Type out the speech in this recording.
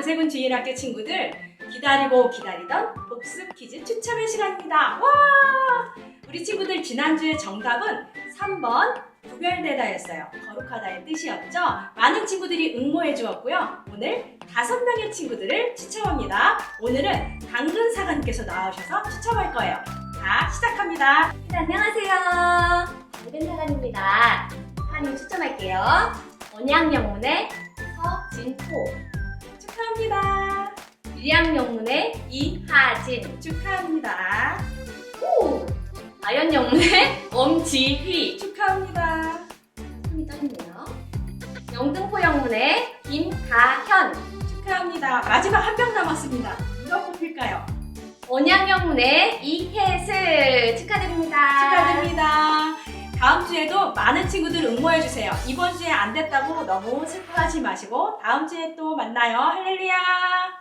구세군 주일학교 친구들 기다리고 기다리던 복습 퀴즈 추첨의 시간입니다. 와! 우리 친구들 지난주에 정답은 3번 구별되다였어요. 거룩하다의 뜻이었죠. 많은 친구들이 응모해 주었고요. 오늘 다섯 명의 친구들을 추첨합니다. 오늘은 당근 사관님께서 나오셔서 추첨할 거예요. 자, 시작합니다. 네, 안녕하세요. 당근 사관입니다. 한이 추첨할게요. 언양 영문의 밀양영문의 이하진, 축하합니다. 오! 아연영문의 엄지휘, 축하합니다. 손이 떨리네요. 영등포 영문의 김가현, 축하합니다. 마지막 한 명 남았습니다. 누가 뽑힐까요? 언양영문의 이혜슬 축하드립니다. 축하드립니다. 다음 주에도 많은 친구들 응모해 주세요. 이번 주에 안 됐다고 너무 슬퍼하지 마시고 다음 주에 또 만나요. 할렐루야.